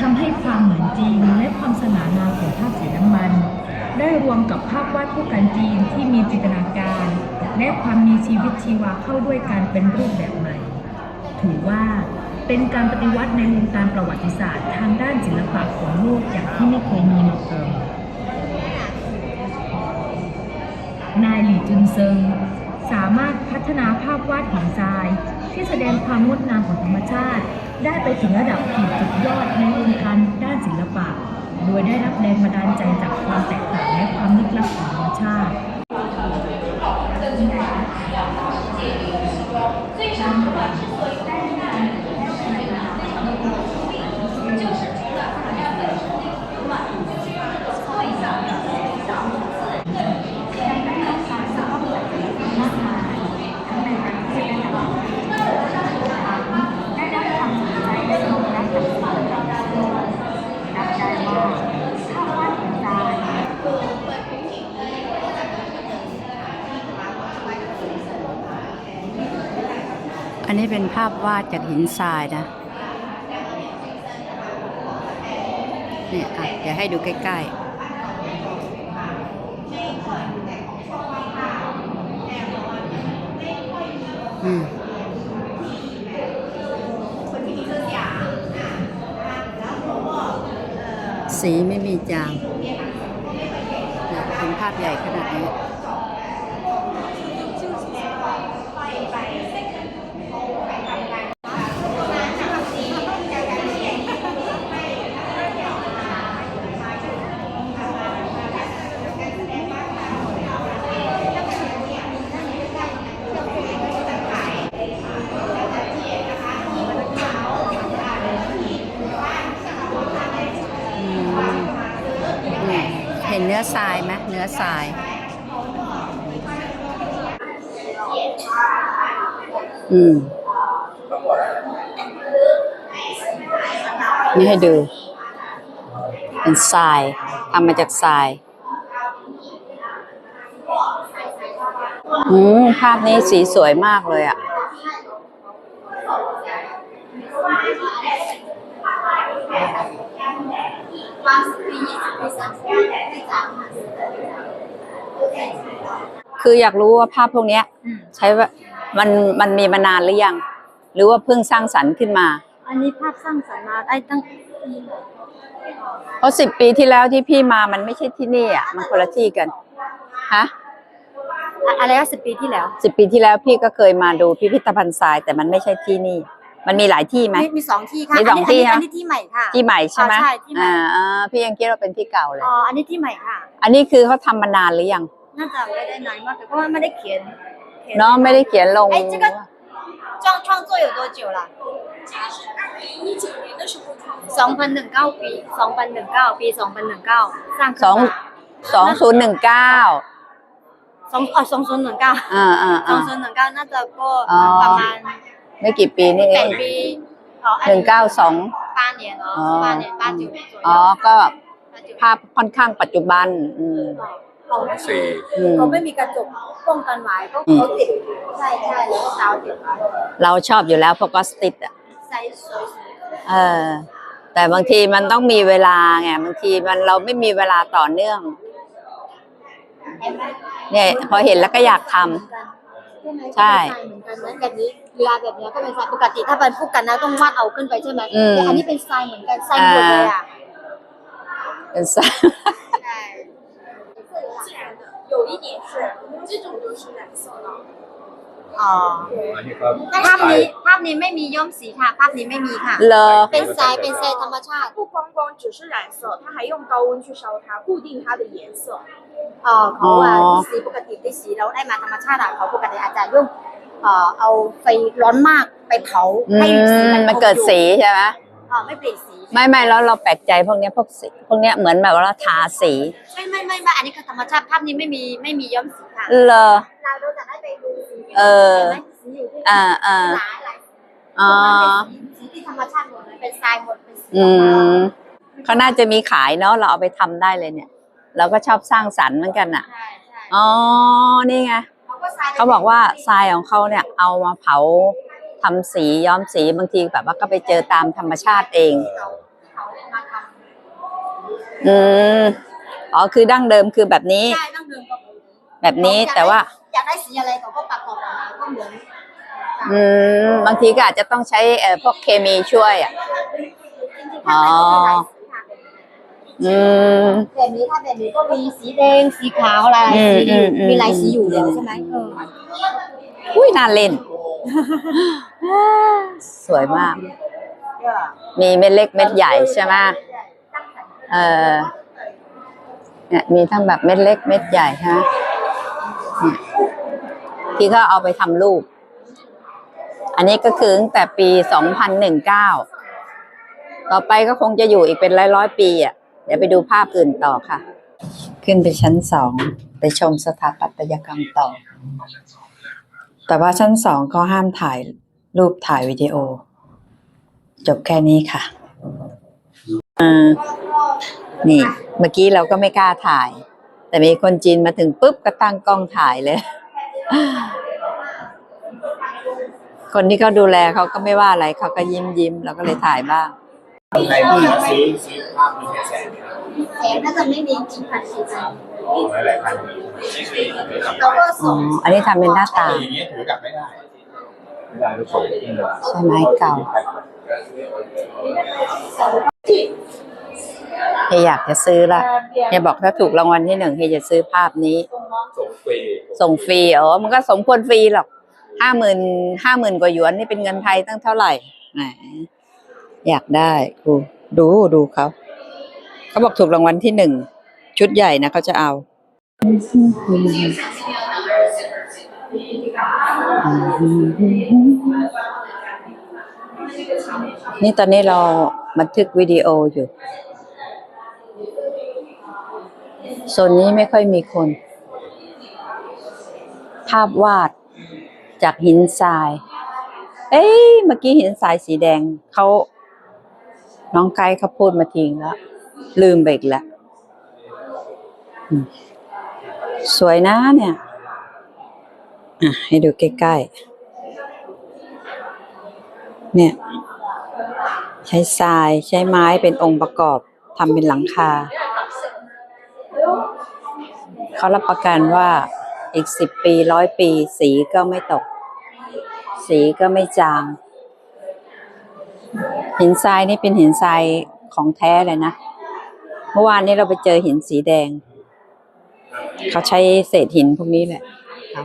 ทำให้ความเหมือนจริงและความสง่างามของภาพสีน้ำมัน ได้รวมกับภาพวาดผู้กันจีนที่มีจินตนาการ และความมีชีวิตชีวาเข้าด้วยกันเป็นรูปแบบใหม่ ถือว่าเป็นการปฏิวัติในวงการประวัติศาสตร์ทางด้านศิลปะของโลกอย่างที่ไม่เคยมีมาก่อนนายหลี่จุนเซิง ฒนาภาพวาดของทราย ที่แสดงความงดงามของธรรมชาติ ได้ไปถึงระดับขีดสุดยอดในวงการด้านศิลปะ โดยได้รับแรงบันดาลใจจากความแตกต่างและความลึกลับของธรรมชาติ อันนี้เป็นภาพวาดจากหินทรายนะ เนี่ยอะ เดี๋ยวให้ดูใกล้ๆสีไม่มีจางเนี่ยเป็นภาพใหญ่ขนาดนี้ อืมเนี่ยเห็นเนื้ อทรายไหมเนื้อทราย อืม นี่ให้ดู เป็นทรายทำมาจากทราย อืม ภาพนี้สีสวยมากเลยอะ คืออยากรู้ว่าภาพพวกเนี้ยใช้ว่ามันมันมีมานานหรือยัง หรือว่าเพิ่งสร้างสรรค์ขึ้นมา อันนี้ภาพสร้างสรรค์มาได้ตั้งเพราะสิบปีที่แล้วที่พี่มามันไม่ใช่ที่นี่อะมันคนละที่กันฮะอะอะไรก็สิบปีที่แล้วสิบปีที่แล้วพี่ก็เคยมาดูพิพิธภัณฑ์ทรายแต่มันไม่ใช่ที่นี่ มันมีหลายที่ไหมมีมีสองที่ค่ะมีสองที่อันฮะนี้อันนี้ที่ใหม่ค่ะที่ใหม่ใช่ไหมอ๋อใช่ที่ใหม่อ่าอ่าพี่ยังคิดว่าเป็นที่เก่าเลยอ๋ออันนี้ที่ใหม่ค่ะ อันนี้คือเขาทำมานานหรือยัง น่าจะไม่ได้นานมากแต่เพราะว่าไม่ได้เขียนขีย เนาะไม่ได้เขียนลง ไอ้这个创创作有多久了สองพันหนึ่งเก้าปีสองพันหนึ่งเก้าปีสองพันหนึ่งเก้าสร้างขึ้น สอง มา สองศูนย์หนึ่งเก้า สองอ๋อสองศูนย์หนึ่งเก้า อ่าอ่า สอ อ่าง ศูนย์หนึ่งเก้าน่าจะก็ อ๋อ ประมาณ ไม่กี่ปีนี่เอ แปด ง ปีอ๋อ หนึ่งเก้าสอง 八年哦 อ๋อ 八年八九年左右 อ๋อ ก็ 八九 ภาพค่อนข้างปัจจุบัน อืม เขาสี่อืมเขาไม่มีกระจกป้องกันไว้ก็อืมเขาติดใช่ใช่แล้วก็กาวติดไว้เราชอบอยู่แล้วพวกก็สติดอะใส่สวยเออ แต่บางทีมันต้องมีเวลาไงบางทีมันเราไม่มีเวลาต่อเนื่อง ๆเห็นไหมเนี่ย พอเห็นแล้วก็อยากทำ ใช่เหมือนกันนะแบบนี้เวลาแบบเนี้ยก็เป็นทรายปกติถ้าเป็นพูดกันนะต้องวาดเอาขึ้นไปใช่ไหมอืม แต่อันนี้เป็นทรายเหมือนกันทรายหมดเลยอะเป็นสายใช่ 有一点是，这种就是染色的。 อ๋อ อันนี้ครับ ภาพนี้ภาพนี้ไม่มีย้อมสีค่ะ ภาพนี้ไม่มีค่ะ เลอ เป็นทรายเป็นทรายธรรมชาติ 不光光只是染色，它还用高温去烧它，固定它的颜色。 เอ่อเขาอ่ะ อ๋อ ที่สีปกติที่สีเราได้มาธรรมชาติอ่ะเขาปกติอาจจะยุ่งเอ่อเอาไฟร้อนมากไปเผา อื ให้สี ม มัน มันเกิด คงอยู่ สีใช่ไหม เ อ่อไม่เปลี่ยนสีไม่ไม่แล้วเราแปลกใจพวกเนี้ยพวกสีพวกเนี้ยเหมือนแบบว่าเราทาสีไม่ไม่ไม่ไม่อันนี้คือธรรมชาติภาพนี้ไม่มีไม่มีย้อมสีค่ะเลอ เราเราจะได้ไปดูสีที่เออ ห็นไหมสีอยู่ที่อ่าอ่าหลายหลายสีอ๋อ เป็นสีสีที่ธรรมชาติหมดเลยเป็นทรายหมดเป็นสีอืมเขาน่าจะมีขายเนาะเราเอาไปทำได้เลยเนี่ย เราก็ชอบสร้างสรรค์เหมือนกันอะ ใช่ใช่อ๋อ นี่ไง เขาก็ทรายเขาบอกว่าทรายของเขาเนี่ยเอามาเผา ทำสีย้อมสีบางทีแบบว่าก็ไปเจอตามธรรมชาติเองเผาเผาอืมอ๋อคือดั้งเดิมคือแบบนี้ ใช่ต้องเดินกับแบบนี้แต่ว่าอยากได้สีอะไรเขาก็ปักออกมาก็เหมือนอืมบางทีก็อาจจะต้องใช้เอ่อพวกเคมีช่วยอะอ๋ออืมแบบนี้ถ้าแบบนี้ก็มีสีแดงสีขาวอะไรอืมสีอยู่อืมอืมมีหลายสีอยู่แล้วใช่ไหมเออ อุ้ยน่าเล่น สวยมาก มีเม็ดเล็กเม็ดใหญ่ใช่ไหมเออเนี่ยมีทั้งแบบเม็ดเล็กเม็ดใหญ่ใช่ไหมเนี่ยที่เขาเอาไปทำรูป อันนี้ก็คือตั้งแต่ปีสองพันหนึ่งเก้าต่อไปก็คงจะอยู่อีกเป็นร้อยร้อยปีอะ เดี๋ยวไปดูภาพอื่นต่อค่ะ ขึ้นไปชั้นสองไปชมสถาปัตยกรรมต่อ แต่ว่าชั้นสองก็ห้ามถ่ายรูปถ่ายวิดีโอ จบแค่นี้ค่ะอ่านี่ เมื่อกี้เราก็ไม่กล้าถ่าย แต่มีคนจีนมาถึงปุ๊บก็ตั้งกล้องถ่ายเลย คนที่เขาดูแลเขาก็ไม่ว่าอะไรเขาก็ยิ้มยิ้มเราก็เลยถ่ายบ้างในที่ซื้อซื้อภาพมีแค่แสน แถมน่าจะไม่มีกี่พันกี่พันหลายๆพันเราก็อ๋ส่องอันนี้ทำเป็นหน้าต่างอย่างเงี้ยถือกลับไม่ได้ไม่ได้ทุกคนใช่ไหมเก่าเฮยอยากจะซื้อละเฮยบอกถ้าถูกรางวัลที่หนึ่งเฮยจะซื้อภาพนี้ ส่งฟรีส่งฟรีอ๋อมันก็สมควรฟรีหรอกห้าหมื่นห้าหมื่นกว่าหยวนนี่เป็นเงินไทยตั้งเท่าไหร่แหมอยากได้ครูดูดูเขา เขาบอกถูกรางวัลที่หนึ่ง ชุดใหญ่นะเขาจะเอานี่ตอนนี้เราบันทึกวิดีโออยู่โซนนี้ไม่ค่อยมีคน ภาพวาดจากหินทราย เอ้ยเมื่อกี้หินทรายสีแดงเขาน้องไกด์เขาพูดมาทิ้งแล้ว ลืมไปอีกแล้วสวยนะเนี่ยให้ดูใกล้ๆ เนี่ย ใช้ทรายใช้ไม้เป็นองค์ประกอบทำเป็นหลังคา เขารับประกันว่าอีกสิบปีร้อยปี สีก็ไม่ตก สีก็ไม่จาง หินทรายนี่เป็นหินทรายของแท้เลยนะ มื่อวานนี้เราไปเจอหินสีแดง เขาใช้เศษหินพวกนี้แหละท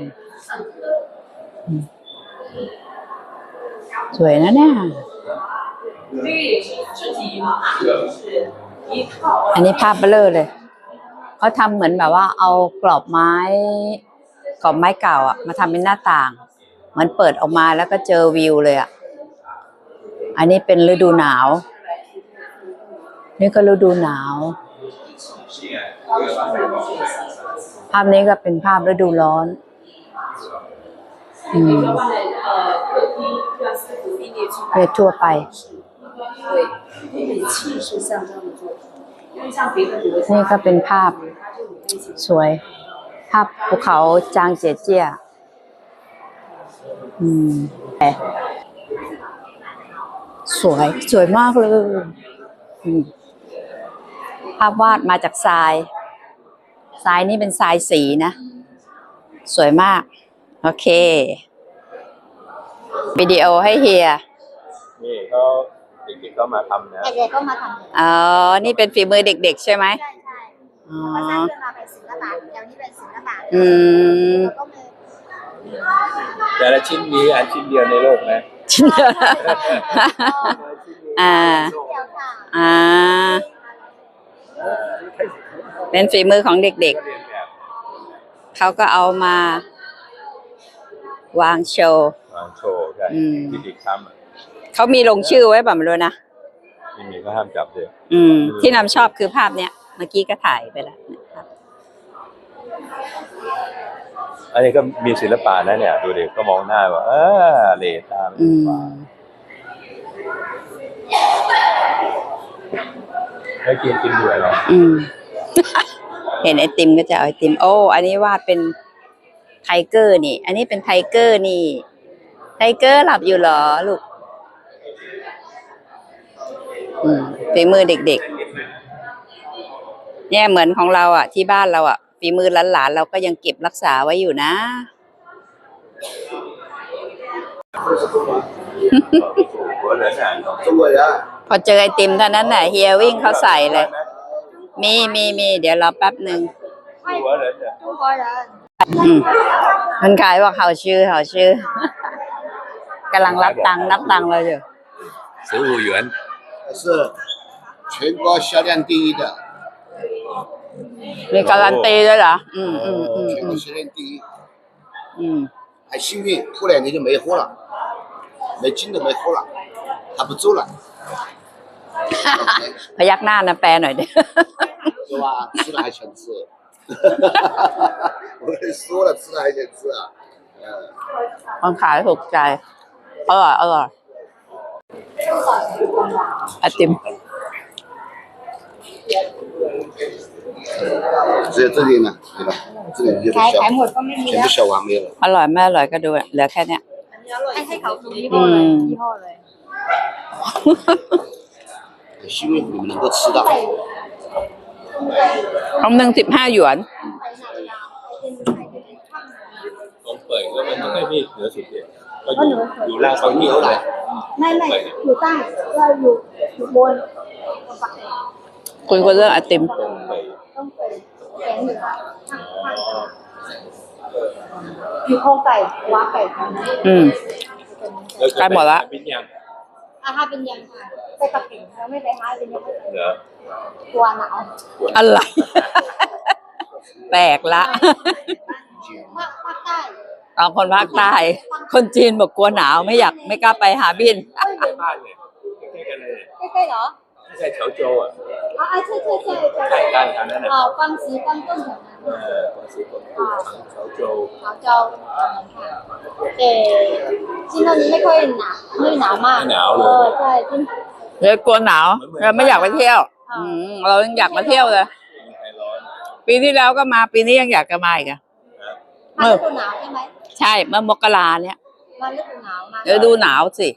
ำสวยนะเนี่ยอันนี้ภาพเบลอเลย เขาทำเหมือนแบบว่า เอากรอบไม้ กรอบไม้เก่าอะมาทำเป็นหน้าต่างเหมันเปิดออกมาแล้วก็เจอวิวเลยอะอันนี้เป็นฤดูหนาว นี่ก็ฤดูหนาว ภาพนี้ก็เป็นภาพฤดูร้อนอืมเนี่ยทั่วไปนี่ก็เป็นภาพสวย ภาพภูเขาจางเจียเจียอืมสวย สวยมากเลย อืมาพวาดมาจากทรายทรายนี่เป็นทรายสีนะ สวยมาก โอเค วิดีโอให้เฮีย นี่เขาเด็กๆก็มาทำนะ เด็กๆก็มาทำอ๋อ นี่เป็นฝีมือเด็ก ๆ ใช่ไหม ใช่ใช่อ๋อมาสร้างเรื่องราวเป็นศิลปะเดี๋ยวนี้เป็นศิลปะอืม แล้วก็มีแต่ละชิ้นมีอันชิ้นเดียวในโลกนะชิ้นเดียว อ่า เดียวค่ะ อ่า เป็นฝีมือของเด็กก็เรียนแบบๆเขาก็เอามาวางโชว์วางโชว์ใช่อืมที่เด็กทำอะเขามีลงชื่อไว้แบบไม่รู้นะไม่มีก็ห้ามจับเลยอืม ที่นำชอบคือภาพเนี้ยเมื่อกี้ก็ถ่ายไปแล้วนะครับอันนี้ก็มีศิลปะนะเนี่ย ดูเด็กก็มองหน้าว่าเออเลตามอืม ให้กินกินด้วยเหรอ อืม เห็นไอติมก็จะเอาไอติม โอ้ อันนี้วาดเป็นไทเกอร์นี่ อันนี้เป็นไทเกอร์นี่ ไทเกอร์หลับอยู่เหรอลูก อืมฝีมือเด็ก เนี่ยเหมือนของเราอ่ะ ที่บ้านเราอ่ะฝีมือหลานๆเราก็ยังเก็บรักษาไว้อยู่นะ หัวเหลืองอ่ะ 中国人， พอเจอไอติมเท่านั้นน่ะเฮียวิ่งเข้าใส่เลย มีมีมีเดี๋ยวรอแป๊บหนึ่ง หัวเหลืองอ่ะ 中国人 อืมมันขายว่าเขาชื่อเขาชื่อ กำลังรับตังค์นับตังค์เราอยู่ 十五元是全国销量第一的， มีการันตีด้วยเหรอ อืมอืมอืม 全 อื 国 ม 销量第一， อืม 还幸运，过两年就没货了，没金的没货了，他不做了， พยักหน้านะแปลหน่อยดิ 是吧？吃了还想吃，我跟你说了，吃了还想吃啊，嗯。 คนขายถูกใจ อร่อยอร่อยไอติม 只有这里呢，对吧？这里就是 ขาย 小 ขายหมดก็ไม่มี 全 แล้ว 部小完没了。 อร่อยไม่อร่อยก็ดูอะเหลือแค่เนี้ย ให้ให้เขาดูยี่ห้อเลย อืม ยี่ห้อเลย 很幸运你们能够吃到， คำหนึ่งสิบห้าหยวน ตรงเปิดก็มันไม่มีเหนือสุดเนี่ยก็อยู่อยู่ล่างฝั่งนี้เลย ไม่ไม่อยู่ใต้เราอยู่อยู่บน คุยกันเรื่องไอติม ตรงไป ต้องเป็นแกงเหนืออยู่โครงไก่ว้าไก่ทางนั้น อืม แล้ว ใกล้หมดละ ปิ้งย่าง อาหารเป็นยังค่ะใส่กระปิ่งแล้วไม่ใส่ห้าเป็นยังไงเหนือกลัวหนาวอะไร แปลกละภาคภาคใต้เอาคนภาคใต้ คนจีนบอกกลัวหนาวไม่อยากไม่กล้าไปหาบินบ้านเลยใกล้ๆกันเลยใกล้ๆเหรอไม่ใช่แถวโจอะอ๋อใช่ใช่ใช่ใกล้กันทางนั้นน่ะอ๋อกวางสีกวางตุ้งแถวนั้น เออกวางสีกวางตุ้งแถวโจขาวเจ้าค่ะแต่ที่นั่นไม่ค่อยหนาวไม่หนาวมากเออใช่ที่เลยกลัวหนาวเราไม่อยากไปเที่ยว อืมเรายังอยากมาเที่ยวเลยมีใครร้อนปีที่แล้วก็มาปีนี้ยังอยากจะมาอีกอะมาฤดูหนาวใช่ไหมใช่เมื่อมกราเนี่ยมาฤดูหนาวมาเดี๋ยวดูหนาวสิ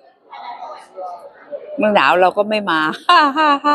เมื่อหนาวเราก็ไม่มา ฮ่าฮ่าฮ่า